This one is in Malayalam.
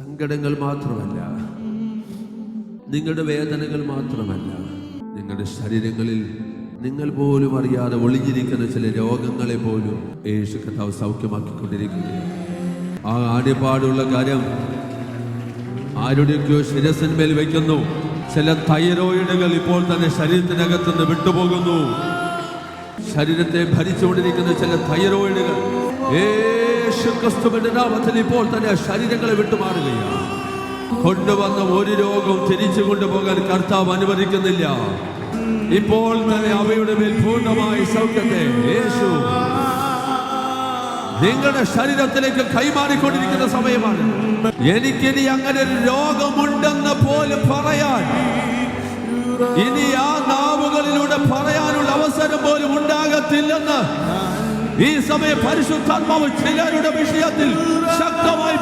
സങ്കടങ്ങൾ മാത്രമല്ല. നിങ്ങളുടെ വേദനകൾ മാത്രമല്ല. നിങ്ങളുടെ ശരീരങ്ങളിൽ നിങ്ങൾ പോലും അറിയാതെ ഒളിഞ്ഞിരിക്കുന്ന ചില രോഗങ്ങളെ പോലും യേശു കഥാവ് സൗഖ്യമാക്കിക്കൊണ്ടിരിക്കുന്നു. ആ ആടിപാടുള്ള കാര്യം ആരുടെയൊക്കെയോ ശിരസിന്മേൽ വയ്ക്കുന്നു ചില തൈറോയിഡുകൾ ഇപ്പോൾ തന്നെ ശരീരത്തിനകത്തുനിന്ന് വിട്ടുപോകുന്നു. ശരീരത്തെ ഭരിച്ചുകൊണ്ടിരിക്കുന്ന ചില തൈറോയിഡുകൾ. യേശു ക്രിസ്തുവിന്റെ നാമത്തിൽ ഇപ്പോൾ തന്നെ ശരീരങ്ങളെ വിട്ടുമാറുകയാണ്. കൊണ്ടുവന്ന ഒരു രോഗവും തിരിച്ചു കൊണ്ടുപോകാൻ കർത്താവ് അനുവദിക്കുന്നില്ല. ഇപ്പോൾ അവയുടെ മേൽ പൂർണമായി സൗഖ്യത്തെ യേശു നിങ്ങളുടെ ശരീരത്തിലേക്ക് കൈമാറിക്കൊണ്ടിരിക്കുന്ന സമയമാണ്. എനിക്കിനി അങ്ങനെ ഒരു രോഗമുണ്ടെന്ന് പോലും പറയാൻ ഇനി ആ നാവുകളിലൂടെ പറയാനുള്ള അവസരം പോലും ഉണ്ടാകത്തില്ലെന്ന് ഈ സമയം പരിശുദ്ധാത്മാവ് ചിലരുടെ വിഷയത്തിൽ ശക്തമായി